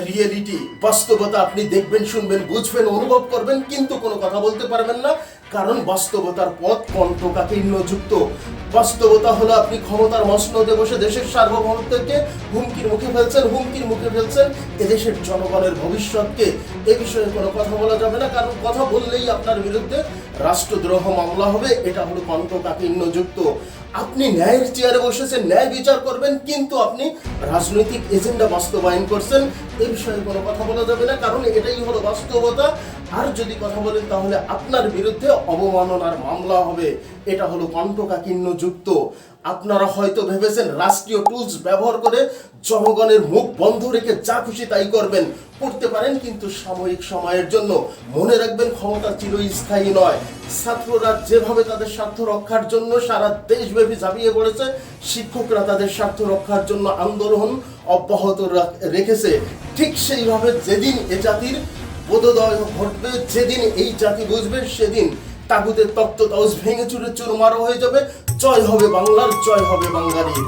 Reality বাস্তবতা আপনি দেখবেন শুনবেন বুঝবেন অনুভব করবেন কিন্তু কোনো কথা বলতে পারবেন না। কারণ বাস্তবতার পথ কণ্ঠকাকীর্ণ যুক্ত বাস্তবতা হলো আপনি ক্ষমতার মসনদে বসে দেশের সার্বভৌমত্বকে হুমকির মুখে ফেলছেন, হুমকির মুখে ফেলছেন এদেশের জনগণের ভবিষ্যৎকে। এ বিষয়ে কোনো কথা বলা যাবে না, কারণ কথা বললেই আপনার বিরুদ্ধে রাষ্ট্রদ্রোহ মামলা হবে, এটা হলো কণ্ঠকাকীর্ণ যুক্ত আপনি ন্যায়ের চেয়ারে বসেছেন, ন্যায় বিচার করবেন, কিন্তু আপনি রাজনৈতিক এজেন্ডা বাস্তবায়ন করছেন, এ বিষয়ে কোনো কথা বলা যাবে না, কারণ এটাই হলো বাস্তবতা। আর যদি কথা বলেন, তাহলে আপনার বিরুদ্ধে অবমাননার মামলা হবে। এটা হলো কণ্ঠকাকীর্ণ যুক্ত। আপনারা হয়তো ভেবেছেন রাষ্ট্রীয় টুলস ব্যবহার করে জনগণের মুখ বন্ধ রেখে যা খুশি তাই করবেন। করতে পারেন কিন্তু সাময়িক সময়ের জন্য। মনে রাখবেন, ক্ষমতা চিরস্থায়ী নয়। ছাত্ররা যেভাবে তাদের স্বার্থ রক্ষার জন্য সারা দেশব্যাপী ঝাঁপিয়ে পড়েছে, শিক্ষকরা তাদের স্বার্থ রক্ষার জন্য আন্দোলন অব্যাহত রেখেছে। ঠিক সেইভাবে যেদিন এ জাতির বোধোদয় ঘটবে যেদিন এই জাতি বুঝবে, সেদিন তাগুদের তত্ত্ব তাউস ভেঙে চুরে চুরমারো হয়ে যাবে। জয় হবে বাংলার, জয় হবে বাঙালির।